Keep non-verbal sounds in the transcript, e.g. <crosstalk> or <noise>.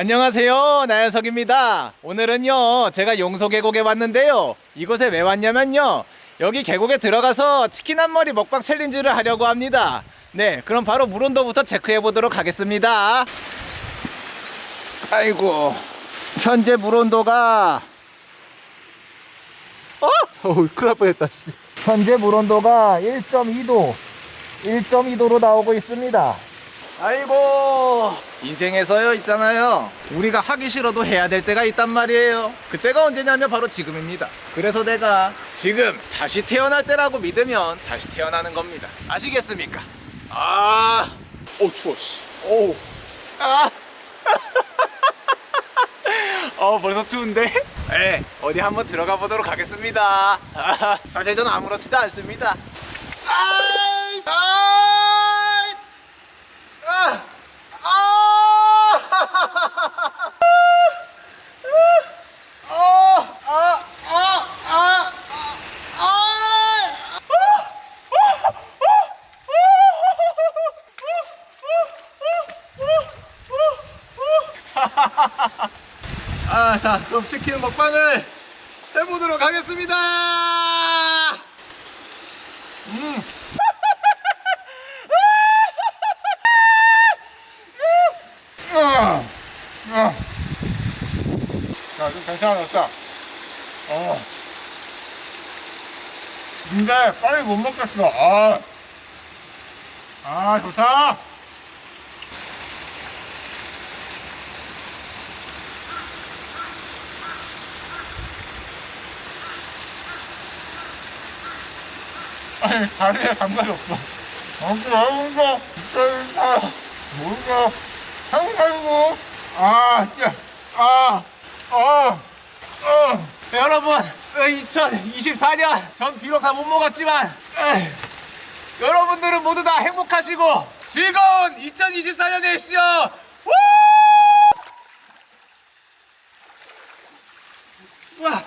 안녕하세요 나연석입니다. 오늘은요 제가 용서 계곡에 왔는데요. 이곳에 왜 왔냐면요 여기 계곡에 들어가서 치킨 한 마리 먹방 챌린지를 하려고 합니다. 네 그럼 바로 물 온도부터 체크해 보도록 하겠습니다. 아이고. 현재 물 온도가 어? 어우 큰일 날 뻔했다 씨. 현재 물 온도가 1.2도 1.2도로 나오고 있습니다 아이고 인생에서요 있잖아요 우리가 하기 싫어도 해야 될 때가 있단 말이에요 그때가 언제냐면 바로 지금입니다 그래서 내가 지금 다시 태어날 때라고 믿으면 다시 태어나는 겁니다 아시겠습니까 아, 오 추워 씨. 오, 아, <laughs> 어 벌써 추운데? 네, 어디 한번 들어가 보도록 하겠습니다. <laughs> 사실 저는 아무렇지도 않습니다. 아이, 아이, 아, 아, 아, 아, 아, 아, <laughs> 아, 자, 그럼 치킨 먹방을 해보도록 하겠습니다. 음. <laughs> 아, 아. 자, 좀 괜찮아졌다. 어. 근데 빨리 못 먹겠어. 아, 아 좋다. 아니 다리에 감각이 없어. 아무튼 아무튼 진짜 뭔가 상상이고 아 진짜 아 아, 아. 여러분 2024년 전 비록 다 못 먹었지만 여러분들은 모두 다 행복하시고 즐거운 2024년 되시죠. 우! 와.